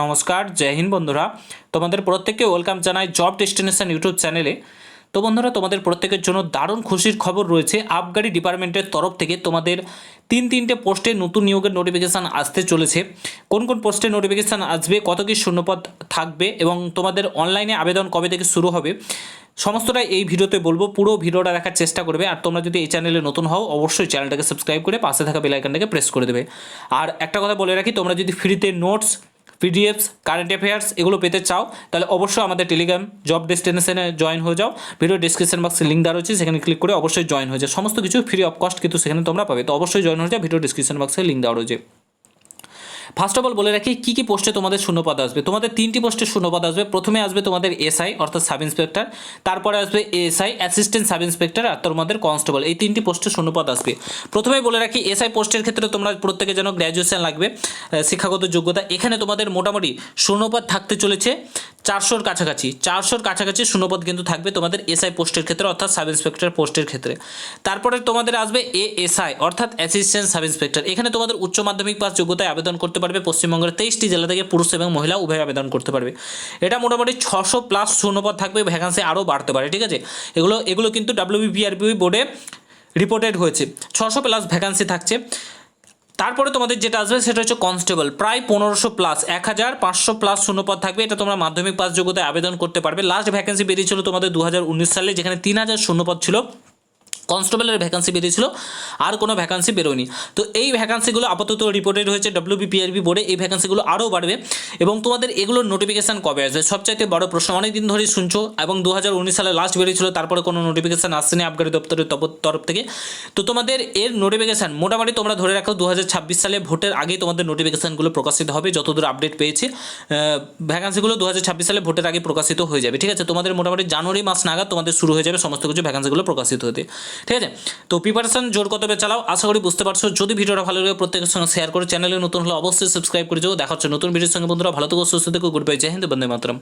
নমস্কার, জয় হিন্দ বন্ধুরা। তোমাদের প্রত্যেককে ওয়েলকাম জানাই জব ডেস্টিনেশন ইউটিউব চ্যানেলে। তো বন্ধুরা, তোমাদের প্রত্যেকের জন্য দারুণ খুশির খবর রয়েছে। আবগারি ডিপার্টমেন্টের তরফ থেকে তোমাদের তিন তিনটে পোস্টে নতুন নিয়োগের নোটিফিকেশান আসতে চলেছে। কোন কোন পোস্টে নোটিফিকেশান আসবে, কত কী শূন্যপদ থাকবে এবং তোমাদের অনলাইনে আবেদন কবে থেকে শুরু হবে সমস্তটা এই ভিডিওতে বলব। পুরো ভিডিওটা দেখার চেষ্টা করবে। আর তোমরা যদি এই চ্যানেলে নতুন হও, অবশ্যই চ্যানেলটাকে সাবস্ক্রাইব করে পাশে থাকা বেলাইকানটাকে প্রেস করে দেবে। আর একটা কথা বলে রাখি, তোমরা যদি ফ্রিতে নোটস পিডিএফস কারেন্ট অ্যাফেয়ার্স এগুলো পেতে চাও, তাহলে অবশ্যই আমাদের টেলিগ্রাম জব ডেস্টিনেশনে জয়েন হয়ে যাও। ভিডিও ডিসক্রিপশন বক্সে লিঙ্ক দেওয়া রয়েছে, সেখানে ক্লিক করে অবশ্যই জয়েন হয়ে যাও। সমস্ত কিছু ফ্রি অফ কস্ট কিন্তু সেখানে তোমরা পাবে। তো অবশ্যই জয়েন হয়ে যাও ভিডিও ডিসক্রিপশন বক্সে লিঙ্ক দেওয়া রয়েছে। ফার্স্ট অফ অল বলে রাখি, কী কী পোস্টে তোমাদের শূন্যপদ আসবে? তোমাদের তিনটি পোস্টে শূন্যপদ আসবে। প্রথমে আসবে তোমাদের এসআই, অর্থাৎ সাব ইন্সপেক্টর তারপরে আসবে এসআই, অ্যাসিস্ট্যান্ট সাব ইন্সপেক্টর আর তোমাদের কনস্টেবল। এই তিনটি পোস্টে শূন্যপদ আসবে। প্রথমে বলে রাখি, এসআই পোস্টের ক্ষেত্রে তোমরা প্রত্যেকে যেন গ্র্যাজুয়েশন লাগবে শিক্ষাগত যোগ্যতা। এখানে তোমাদের মোটামুটি শূন্যপদ থাকতে চলেছে। চারশোর কাছাকাছি চারশোর কাছাকাছি শূন্যপদ কিন্তু থাকবে তোমাদের এসআই পোস্টের ক্ষেত্রে, অর্থাৎ সাব ইন্সপেক্টর পোস্টের ক্ষেত্রে। তারপরে তোমাদের আসবে এএসআই অর্থাৎ অ্যাসিস্ট্যান্ট সাব ইন্সপেক্টর এখানে তোমাদের উচ্চ মাধ্যমিক পাস যোগ্যতায় আবেদন করতে পারবে, পশ্চিমবঙ্গের তেইশটি জেলা থেকে পুরুষ এবং মহিলা উভয় আবেদন করতে পারবে। এটা মোটামুটি ছশো প্লাস শূন্যপদ থাকবে ভ্যাকান্সি আরও বাড়তে পারে, ঠিক আছে? এগুলো এগুলো কিন্তু ডাব্লিউবিপিআরবি বোর্ডে রিপোর্টেড হয়েছে। ছশো প্লাস ভ্যাকান্সি থাকছে। তারপরে তোমাদের যেটা আসবে সেটা হচ্ছে কনস্টেবল প্রায় পনেরোশো প্লাস এক হাজার পাঁচশো প্লাস শূন্যপদ থাকবে। এটা তোমরা মাধ্যমিক পাস যোগ্যতায় আবেদন করতে পারবে। লাস্ট ভ্যাকেন্সি বেরিয়েছিল তোমাদের দু হাজার উনিশ সালে, যেখানে তিন হাজার শূন্যপদ ছিল। কনস্টেবলের ভ্যাকান্সি বেরিয়েছিল, আর কোনো ভ্যাকান্সি বেরোয়নি। তো এই ভ্যাকান্সিগুলো আপাতত রিপোর্টেড হয়েছে ডব্লিউবিপিআরবি বোর্ডে এই ভ্যাকান্সিগুলো আরও বাড়বে। এবং তোমাদের এগুলোর নোটিফিকেশান কবে আসবে? সবচাইতে বড় প্রশ্ন অনেক দিন ধরেই শুনছো, এবং দু হাজার উনিশ সালে লাস্ট বেরিয়েছিল, তারপরে কোনো নোটিফিকেশান আসছেনি আবগারি দপ্তরের তরফ থেকে। তো তোমাদের এর নোটিফিকেশান মোটামুটি তোমরা ধরে রাখো দু হাজার ছাব্বিশ সালে ভোটের আগেই তোমাদের নোটিফিকেশানগুলো প্রকাশিত হবে, যতদূর আপডেট পেয়েছি। ভ্যাকান্সিগুলো দু হাজার ছাব্বিশ সালে ভোটের আগে প্রকাশিত হয়ে যাবে, ঠিক আছে? তোমাদের মোটামুটি জানুয়ারি মাস নাগাদ তোমাদের শুরু হয়ে যাবে, সমস্ত কিছু ভ্যাকান্সিগুলো প্রকাশিত হতে। ঠিক আছে? তো প্রিপারেশন জোর কতবে চালাও। আশা করি বুঝতে পারছ। যদি ভিডিওটা ভালো লাগে, প্রত্যেকের সঙ্গে শেয়ার করে। চ্যানেলে নতুন হলে অবশ্যই সাবস্ক্রাইব করে যাও। দেখা হচ্ছে নতুন ভিডিওর সঙ্গে। বন্ধুরা, ভালো থেকো, সুস্থ থেকে গুড বাই জয় হিন্দ, বন্দে মাতরম।